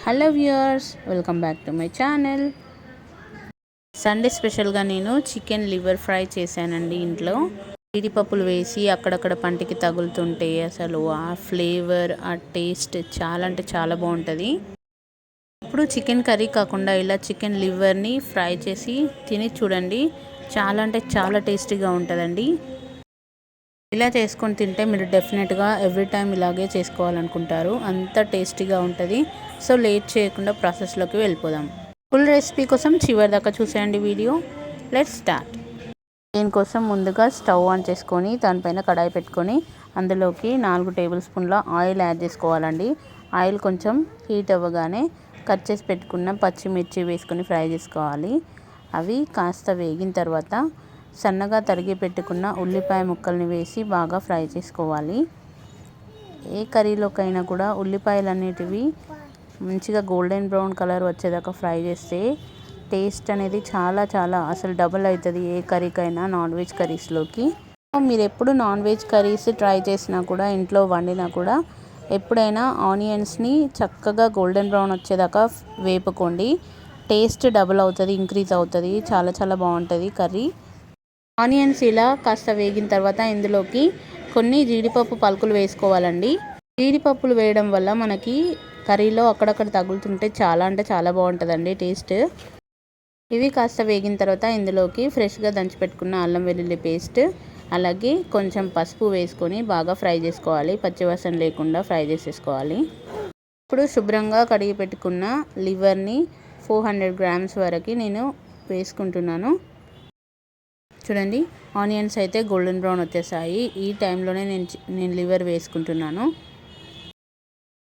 Hello viewers welcome back to my channel. Sunday స్పెషల్గా నేను chicken liver fry చేశానండి ఇంట్లో. జీడిపప్పులు వేసి అక్కడక్కడ పంటికి తగులుతుంటే అసలు ఆ ఫ్లేవర్ ఆ టేస్ట్ చాలా అంటే చాలా బాగుంటుంది. ఇప్పుడు చికెన్ కర్రీ కాకుండా ఇలా చికెన్ లివర్ని ఫ్రై చేసి తిని చూడండి. చాలా అంటే చాలా టేస్టీగా ఉంటుందండి. ఇలా చేసుకొని తింటే మీరు డెఫినెట్గా ఎవ్రీ టైం ఇలాగే చేసుకోవాలనుకుంటారు. అంత టేస్టీగా ఉంటుంది. సో లేట్ చేయకుండా ప్రాసెస్లోకి వెళ్ళిపోదాం. ఫుల్ రెసిపీ కోసం చివరి దాకా చూసేయండి వీడియో. Let start. దీనికోసం ముందుగా స్టవ్ ఆన్ చేసుకొని దానిపైన కడాయి పెట్టుకొని అందులోకి నాలుగు టేబుల్ స్పూన్ల ఆయిల్ యాడ్ చేసుకోవాలండి. ఆయిల్ కొంచెం హీట్ అవ్వగానే కట్ చేసి పెట్టుకున్న పచ్చిమిర్చి వేసుకొని ఫ్రై చేసుకోవాలి. అవి కాస్త వేగిన తర్వాత సన్నగా తరిగి పెట్టుకున్న ఉల్లిపాయ ముక్కల్ని వేసి బాగా ఫ్రై చేసుకోవాలి. ఏ కర్రీలోకైనా కూడా ఉల్లిపాయలు అనేటివి మంచిగా గోల్డెన్ బ్రౌన్ కలర్ వచ్చేదాకా ఫ్రై చేస్తే టేస్ట్ అనేది చాలా చాలా అసలు డబుల్ అవుతుంది ఏ కర్రీకైనా నాన్ వెజ్ కర్రీస్లోకి. మీరు ఎప్పుడు నాన్ వెజ్ కర్రీస్ ట్రై చేసినా కూడా ఇంట్లో వండినా కూడా ఎప్పుడైనా ఆనియన్స్ని చక్కగా గోల్డెన్ బ్రౌన్ వచ్చేదాకా వేపుకోండి. టేస్ట్ డబుల్ అవుతుంది ఇంక్రీజ్ అవుతుంది చాలా చాలా బాగుంటుంది కర్రీ. ఆనియన్స్ ఇలా కాస్త వేగిన తర్వాత ఇందులోకి కొన్ని జీడిపప్పు పలుకులు వేసుకోవాలండి. జీడిపప్పులు వేయడం వల్ల మనకి కర్రీలో అక్కడక్కడ తగులుతుంటే చాలా అంటే చాలా బాగుంటుందండి టేస్ట్. ఇవి కాస్త వేగిన తర్వాత ఇందులోకి ఫ్రెష్గా దంచిపెట్టుకున్న అల్లం వెల్లుల్లి పేస్ట్ అలాగే కొంచెం పసుపు వేసుకొని బాగా ఫ్రై చేసుకోవాలి. పచ్చివాసన లేకుండా ఫ్రై చేసేసుకోవాలి. ఇప్పుడు శుభ్రంగా కడిగి పెట్టుకున్న లివర్ని ఫోర్ హండ్రెడ్ గ్రామ్స్ వరకు నేను వేసుకుంటున్నాను. చూడండి ఆనియన్స్ అయితే గోల్డెన్ బ్రౌన్ వచ్చేసాయి. ఈ టైంలోనే నేను నేను లివర్ వేసుకుంటున్నాను.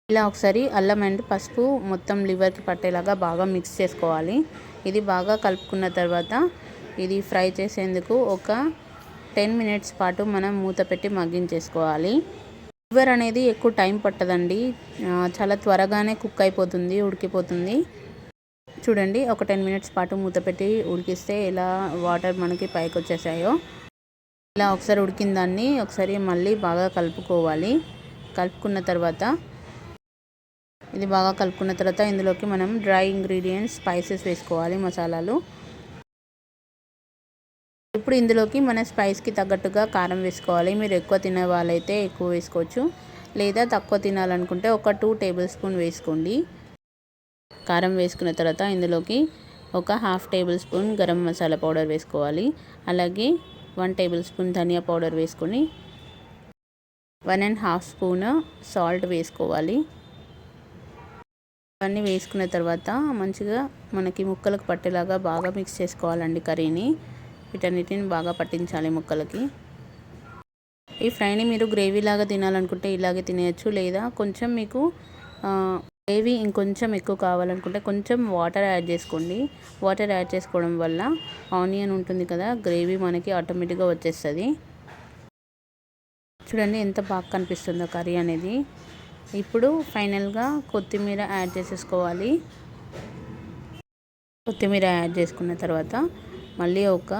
ఇలా ఒకసారి అల్లం అండ్ పసుపు మొత్తం లివర్కి పట్టేలాగా బాగా మిక్స్ చేసుకోవాలి. ఇది బాగా కలుపుకున్న తర్వాత ఇది ఫ్రై చేసేందుకు ఒక టెన్ మినిట్స్ పాటు మనం మూత పెట్టి మగ్గించేసుకోవాలి. లివర్ అనేది ఎక్కువ టైం పట్టదండి. చాలా త్వరగానే కుక్ అయిపోతుంది ఉడికిపోతుంది. చూడండి ఒక టెన్ మినిట్స్ పాటు మూత పెట్టి ఉడికిస్తే ఇలా వాటర్ మనకి పైకి వచ్చేసాయో. ఇలా ఒకసారి ఉడికిన దాన్ని ఒకసారి మళ్ళీ బాగా కలుపుకోవాలి. కలుపుకున్న తర్వాత ఇది బాగా కలుపుకున్న తర్వాత ఇందులోకి మనం డ్రై ఇంగ్రీడియంట్స్ స్పైసెస్ వేసుకోవాలి మసాలాలు. ఇప్పుడు ఇందులోకి మన స్పైస్కి తగ్గట్టుగా కారం వేసుకోవాలి. మీరు ఎక్కువ తినే వాళ్ళైతే ఎక్కువ వేసుకోవచ్చు. లేదా తక్కువ తినాలనుకుంటే ఒక టూ టేబుల్ స్పూన్ వేసుకోండి. కారం వేసుకున్న తర్వాత ఇందులోకి ఒక half tablespoon garam masala powder వేసుకోవాలి. అలాగే వన్ టేబుల్ స్పూన్ ధనియా పౌడర్ వేసుకొని one and half spoon salt వేసుకోవాలి. ఇవన్నీ వేసుకున్న తర్వాత మంచిగా మనకి ముక్కలకు పట్టేలాగా బాగా మిక్స్ చేసుకోవాలండి కర్రీని. వీటన్నిటిని బాగా పట్టించాలి ముక్కలకి. ఈ ఫ్రైని మీరు గ్రేవీ లాగా తినాలనుకుంటే ఇలాగే తినేయచ్చు లేదా కొంచెం మీకు గ్రేవీ ఇంకొంచెం ఎక్కువ కావాలనుకుంటే కొంచెం వాటర్ యాడ్ చేసుకోండి. వాటర్ యాడ్ చేసుకోవడం వల్ల ఆనియన్ ఉంటుంది కదా గ్రేవీ మనకి ఆటోమేటిక్గా వచ్చేస్తుంది. చూడండి ఎంత బాగా కనిపిస్తుందో కర్రీ అనేది. ఇప్పుడు ఫైనల్గా కొత్తిమీర యాడ్ చేసేసుకోవాలి. కొత్తిమీర యాడ్ చేసుకున్న తర్వాత మళ్ళీ ఒక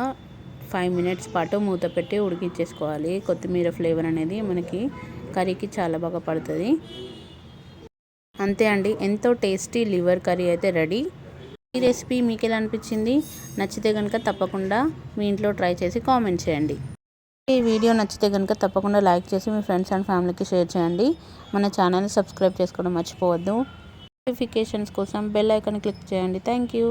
ఫైవ్ మినిట్స్ పాటు మూత పెట్టి ఉడికించేసుకోవాలి. కొత్తిమీర ఫ్లేవర్ అనేది మనకి కర్రీకి చాలా బాగా పడుతుంది. అంతే అండి. ఎంతో టేస్టీ లివర్ కర్రీ అయితే రెడీ. ఈ రెసిపీ మీకు ఎలా అనిపించింది? నచ్చితే కనుక తప్పకుండా మీ ఇంట్లో ట్రై చేసి కామెంట్ చేయండి. ఈ వీడియో నచ్చితే కనుక తప్పకుండా లైక్ చేసి మీ ఫ్రెండ్స్ అండ్ ఫ్యామిలీకి షేర్ చేయండి. మన ఛానల్ని సబ్స్క్రైబ్ చేసుకోవడం మర్చిపోవద్దు. నోటిఫికేషన్స్ కోసం బెల్ ఐకాన్ క్లిక్ చేయండి. Thank you.